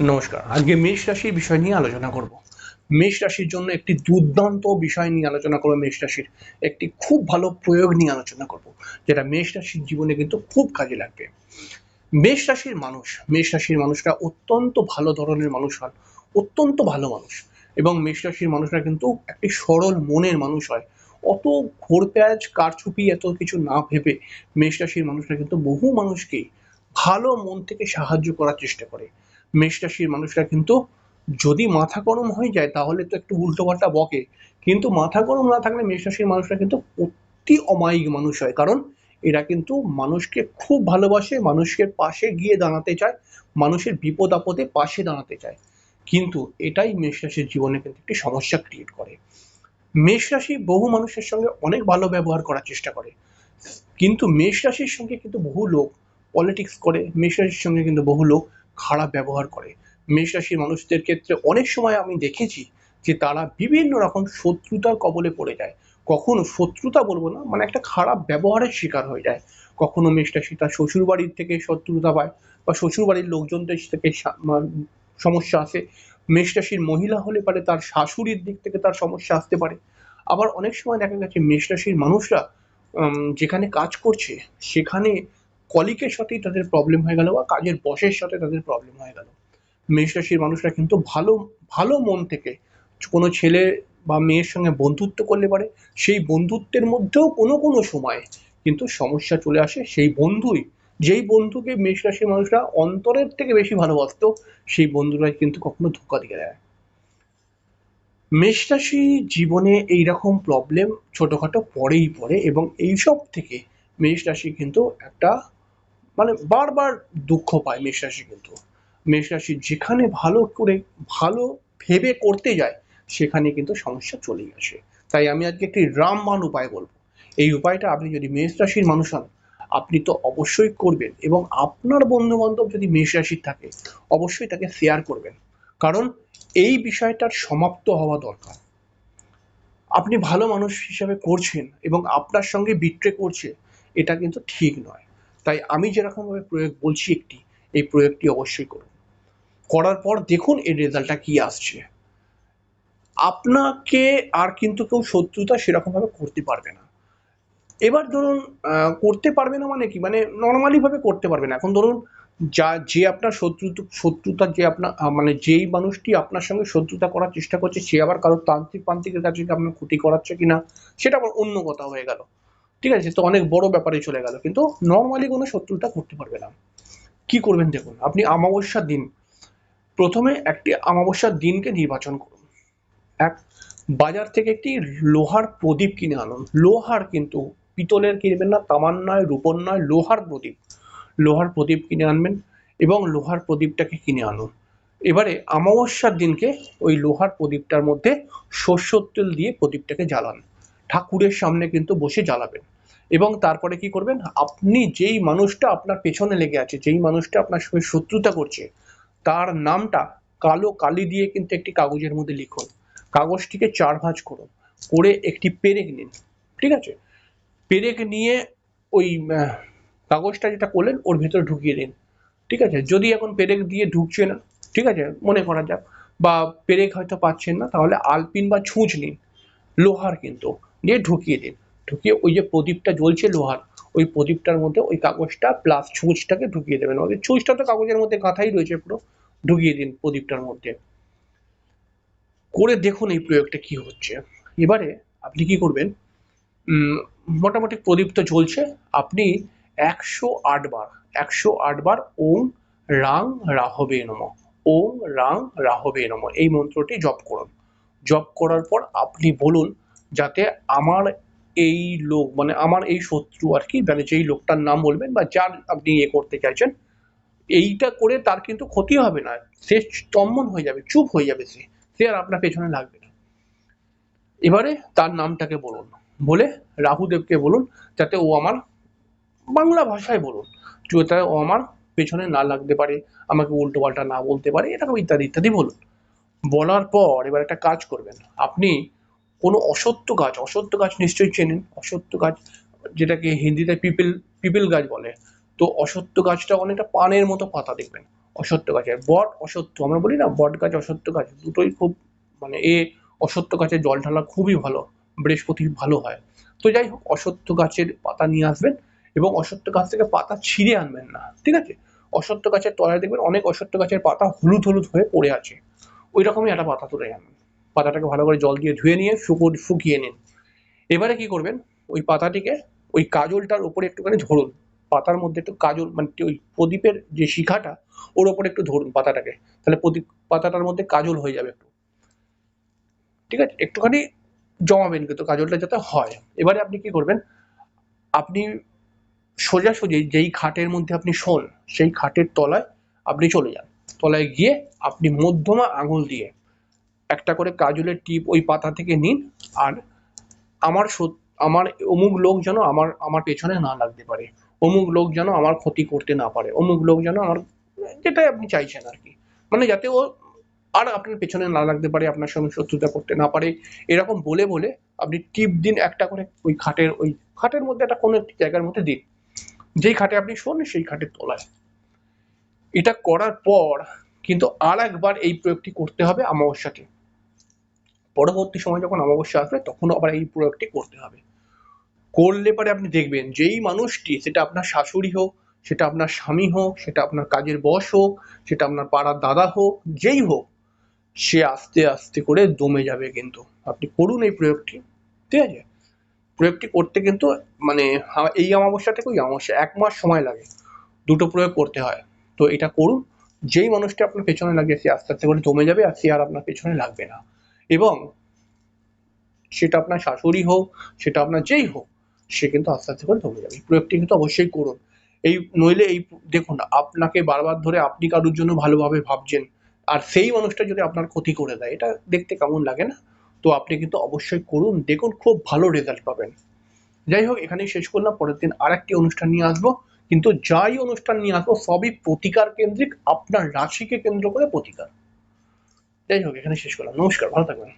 নমস্কার। আজকে মেষ রাশির বিষয় নিয়ে আলোচনা করব। মেষ রাশির জন্য একটি দুর্দান্ত বিষয় নিয়ে আলোচনা করব। মেষ রাশির একটি খুব ভালো প্রয়োগ নিয়ে আলোচনা করব, যেটা মেষ রাশির জীবনে কিন্তু খুব কাজে লাগবে। মেষ রাশির মানুষ, মেষ রাশির মানুষরা অত্যন্ত ভালো ধরনের মানুষ হন, অত্যন্ত ভালো মানুষ। এবং মেষ রাশির মানুষরা কিন্তু একটি সরল মনের মানুষ হয়। অত ঘোর পেঁয়াজ কারচুপি, এত কিছু না ভেবে মেষ রাশির মানুষরা কিন্তু বহু মানুষকেই ভালো মন থেকে সাহায্য করার চেষ্টা করে। মেষ রাশির মানুষরা কিন্তু যদি মাথা গরম হয়ে যায়, তাহলে তো একটু উল্টোপাল্টা বকে। কিন্তু মাথা গরম না থাকলে মেষ রাশির মানুষরা কিন্তু অতি অমায়িক মানুষ হয়। কারণ এরা কিন্তু মানুষকে খুব ভালোবাসে মানুষের পাশে গিয়ে দাঁড়াতে চায়, মানুষের বিপদ আপদে পাশে দাঁড়াতে চায়। কিন্তু এটাই মেষ রাশির জীবনে কিন্তু একটি সমস্যা ক্রিয়েট করে। মেষ রাশি বহু মানুষের সঙ্গে অনেক ভালো ব্যবহার করার চেষ্টা করে। কিন্তু মেষ রাশির সঙ্গে কিন্তু বহু লোক পলিটিক্স করে মেষ রাশির সঙ্গে কিন্তু বহু লোক খারাপ ব্যবহার করে। মেষ রাশির মানুষদের ক্ষেত্রে অনেক সময় আমি দেখেছি যে তারা বিভিন্ন রকম শত্রুতার কবলে পড়ে যায়। কখনো শত্রুতা বলব না মানে একটা খারাপ ব্যবহারের শিকার হয়ে যায়। কখনো মেষ রাশি তার শ্বশুর বাড়ির থেকে শত্রুতা পায় বা শ্বশুর বাড়ির লোকজনদের থেকে সমস্যা আসে। মেষ রাশির মহিলা হলে পারে তার শাশুড়ির দিক থেকে তার সমস্যা আসতে পারে। আবার অনেক সময় দেখা গেছে মেষ রাশির মানুষরা যেখানে কাজ করছে, সেখানে কলিকের সাথেই তাদের প্রবলেম হয়ে গেল বা কাজের বসের সাথে তাদের প্রবলেম হয়ে গেল। মেষ রাশির মানুষরা কিন্তু ভালো ভালো মন থেকে কোনো ছেলে বা মেয়ের সঙ্গে বন্ধুত্ব করলে পারে। সেই বন্ধুত্বের মধ্যেও কোনো কোনো সময় কিন্তু সমস্যা চলে আসে। সেই বন্ধুই, যেই বন্ধুকে মেষ রাশির মানুষরা অন্তরের থেকে বেশি ভালোবাসতো, সেই বন্ধুরাই কিন্তু কখনো ধোকা দিয়ে দেয় মেষ রাশি জীবনে এইরকম প্রবলেম ছোটখাটো পরেই পড়ে এবং এইসব থেকে মেষ রাশি কিন্তু একটা মানে বারবার দুঃখ পায় মেষ রাশি কিন্তু। মেষ রাশি যেখানে ভালো করে, ভালো ভেবে করতে যায়, সেখানে কিন্তু সমস্যা চলেই আসে। তাই আমি আজকে একটি রামবান উপায় বলব। এই উপায়টা আপনি যদি মেষ রাশির মানুষ হন, আপনি তো অবশ্যই করবেন এবং আপনার বন্ধু বান্ধব যদি মেষ রাশির থাকে, অবশ্যই তাকে শেয়ার করবেন। কারণ এই বিষয়টার সমাপ্ত হওয়া দরকার। আপনি ভালো মানুষ হিসাবে করছেন এবং আপনার সঙ্গে বিট্রে করছে, এটা কিন্তু ঠিক নয়। তাই আমি যেরকমভাবে প্রয়োগ বলছি একটি, এই প্রয়োগটি অবশ্যই করুন। করার পর দেখুন এর রেজাল্টটা কি আসছে। আপনাকে আর কিন্তু কেউ শত্রুতা সেরকমভাবে করতে পারবে না। এবার ধরুন করতে পারবে না মানে কি? মানে নর্মালিভাবে করতে পারবে না। এখন ধরুন, যা, যে আপনার শত্রু, শত্রুতা যে আপনার মানে যেই মানুষটি আপনার সঙ্গে শত্রুতা করার চেষ্টা করছে, সে আবার কারোর তান্ত্রিক পান্ত্রিকের কাছে আপনার ক্ষতি করাচ্ছে কিনা, সেটা আবার অন্য কথা হয়ে গেল। ঠিক আছে, তো অনেক বড় ব্যাপারে চলে গেল। কিন্তু নর্মালি কোনো শত্রুতা করতে পারবে না। কি করবেন দেখুন, আপনি অমাবস্যার দিন, প্রথমে একটি অমাবস্যার দিনকে নির্বাচন করুন। এক, বাজার থেকে একটি লোহার প্রদীপ কিনে আনুন। লোহার কিন্তু পিতলের কিনবেন না তামার নয় রূপর নয় লোহার প্রদীপ। লোহার প্রদীপ কিনে আনবেন এবং লোহার প্রদীপটাকে কিনে আনুন। এবারে অমাবস্যার দিনকে ওই লোহার প্রদীপটার মধ্যে সর্ষের তেল দিয়ে প্রদীপটাকে জ্বালান। ঠাকুরের সামনে কিন্তু বসে জ্বালাবেন। এবং তারপরে কি করবেন? আপনি যেই মানুষটা আপনার পেছনে লেগে আছে, যেই মানুষটা আপনার সঙ্গে শত্রুতা করছে, তার নামটা কালো কালি দিয়ে কিন্তু একটি কাগজের মধ্যে লিখুন। কাগজটিকে চার ভাঁজ করুন, করে একটি পেরেক নিন, ঠিক আছে? পেরেক নিয়ে ওই কাগজটা যেটা করলেন, ওর ভেতরে ঢুকিয়ে দিন, ঠিক আছে? যদি এখন পেরেক দিয়ে ঢুকছে না, ঠিক আছে? মনে করা যাক, বা পেরেক হয়তো পাচ্ছেন না, তাহলে আলপিন বা ছুঁচ নিন, লোহার কিন্তু, দিয়ে ঢুকিয়ে দিন। ঢুকিয়ে ওই যে প্রদীপটা জ্বলছে লোহার, ওই প্রদীপটার মধ্যে ওই কাগজটা প্লাস ছুঁচটাকে ঢুকিয়ে দেবেন। ওই ছুঁচটা তো কাগজের মধ্যে গাঁথাই রয়েছে পুরো। ঢুকিয়ে দিন প্রদীপটার মধ্যে। করে দেখুন এই প্রয়োগটা কি হচ্ছে। এবারে আপনি কি করবেন? মোটামুটি প্রদীপ তো জ্বলছে। আপনি একশো আট বার, একশো আট বার ওম রাং রাহবে নম, ওম রাং রাহবে নম এই মন্ত্রটি জপ করুন। জপ করার পর আপনি বলুন, যাতে আমার এই লোক মানে আমার এই শত্রু আর কি মানে যেই লোকটার নাম বলবেন বা যার আপনি ইয়ে করতে চাইছেন, এইটা করে তার কিন্তু ক্ষতি হবে না। সে স্তম্ভন হয়ে যাবে, চুপ হয়ে যাবে সে। সে আর আপনার পেছনে লাগবে না। এবারে তার নামটাকে বলুন। বলে রাহুদেবকে বলুন, যাতে ও আমার বাংলা ভাষায় বলুন, যাতে ও আমার পেছনে না লাগতে পারে, আমাকে উল্টো পাল্টা না বলতে পারে, এরকম ইত্যাদি ইত্যাদি বলুন। বলার পর এবার একটা কাজ করবেন। আপনি কোনো অসত্য গাছ অসত্য গাছ নিশ্চয়ই চেনেন, অসত্য গাছ যেটাকে হিন্দিতে পিপল পিপল গাছ বলে। তো অসত্য গাছটা অনেকটা পানের মতো পাতা দেখবেন, অসত্য গাছের বট অসত্য, আমরা বলি না বট গাছ অসত্য গাছ, দুটোই খুব মানে এ অসত্য গাছের জল ঢালা খুবই ভালো, বৃহস্পতি ভালো হয়। তো যাই হোক, অসত্য গাছের পাতা নিয়ে আসবেন এবং অসত্য গাছ থেকে পাতা ছিঁড়ে আনবেন না, ঠিক আছে? অসত্য গাছের তলায় দেখবেন অনেক অসত্য গাছের পাতা হলুদ হলুদ হয়ে পড়ে আছে। ওই রকমই একটা পাতা তুলে আনবেন। পাতাটাকে ভালো করে জল দিয়ে ধুয়ে নিয়ে শুকো শুকিয়ে নিন। এবারে কি করবেন? ওই পাতাটিকে ওই কাজলটার উপরে একটুখানি ধরুন। পাতার মধ্যে একটু কাজল মানে ওই প্রদীপের যে শিখাটা, ওর ওপরে একটু ধরুন পাতাটাকে। তাহলে প্রদীপ পাতাটার মধ্যে কাজল হয়ে যাবে একটু। ঠিক আছে? একটুখানি জমাবেন কিন্তু কাজলটা যাতে হয়। এবারে আপনি কি করবেন? আপনি সোজাসুজি যেই খাটের মধ্যে আপনি শোন, সেই খাটের তলায় আপনি চলে যান। তলায় গিয়ে আপনি মধ্যমা আঙুল দিয়ে একটা করে কাজলের টিপ ওই পাতা থেকে নিন আর আমার আমার অমুক লোক যেন আমার আমার পেছনে না লাগতে পারে। অমুক লোক যেন আমার ক্ষতি করতে না পারে। অমুক লোক যেন আমার যেটাই আপনি চাইছেন আর কি। মানে যাতে ও আর আপনার পেছনে না লাগতে পারে, আপনার সঙ্গে শত্রুতা করতে না পারে, এরকম বলে বলে আপনি টিপ দিন একটা করে ওই খাটের ওই খাটের মধ্যে একটা কোনো একটি জায়গার মধ্যে দিন। যেই খাটে আপনি শোন, সেই খাটের তলায়। এটা করার পর কিন্তু আর একবার এই প্রয়োগটি করতে হবে অমাবস্যাকে। পরবর্তী সময় যখন অমাবস্যা আসবে তখন আবার এই প্রয়োগটি করতে হবে। করলে পরে আপনি দেখবেন যেই মানুষটি, সেটা আপনার শাশুড়ি হোক, সেটা আপনার স্বামী হোক, সেটা আপনার কাজের বস হোক, সেটা আপনার পাড়ার দাদা হোক, যেই হোক, সে আস্তে আস্তে করে দমে যাবে কিন্তু। আপনি করুন এই প্রয়োগটি, ঠিক আছে? প্রয়োগটি করতে কিন্তু মানে এই অমাবস্যা থেকে ওই অমাবস্যা, এক মাস সময় লাগে, দুটো প্রয়োগ করতে হয়। তো এটা করুন, যেই মানুষটা আপনার পেছনে লাগে, সে আস্তে আস্তে করে দমে যাবে আর সে আর আপনার পেছনে লাগবে না। এবং সেটা আপনার শাশুড়ি হোক, সেটা আপনার যেই হোক, সে কিন্তু আস্তে আস্তে করে দমে যাবে। প্রয়োগটি কিন্তু অবশ্যই করুন। এই নইলে এই দেখুন, আপনাকে বারবার ধরে আপনি কারোর জন্য ভালোভাবে ভাবছেন, আর সেই মানুষটা যদি আপনার ক্ষতি করে দেয়, এটা দেখতে কেমন লাগে না? তো আপনি কিন্তু অবশ্যই করুন, দেখুন খুব ভালো রেজাল্ট পাবেন। যাই হোক, এখানেই শেষ করলাম। পরের দিন আর একটি অনুষ্ঠান নিয়ে আসব। কিন্তু যাই অনুষ্ঠান নিয়ে আসব, সবই প্রতিকার কেন্দ্রিক, আপনার রাশিকে কেন্দ্র করে প্রতিকার। যাই হোক এখানে শেষ করলাম। নমস্কার ভালো থাকবেন।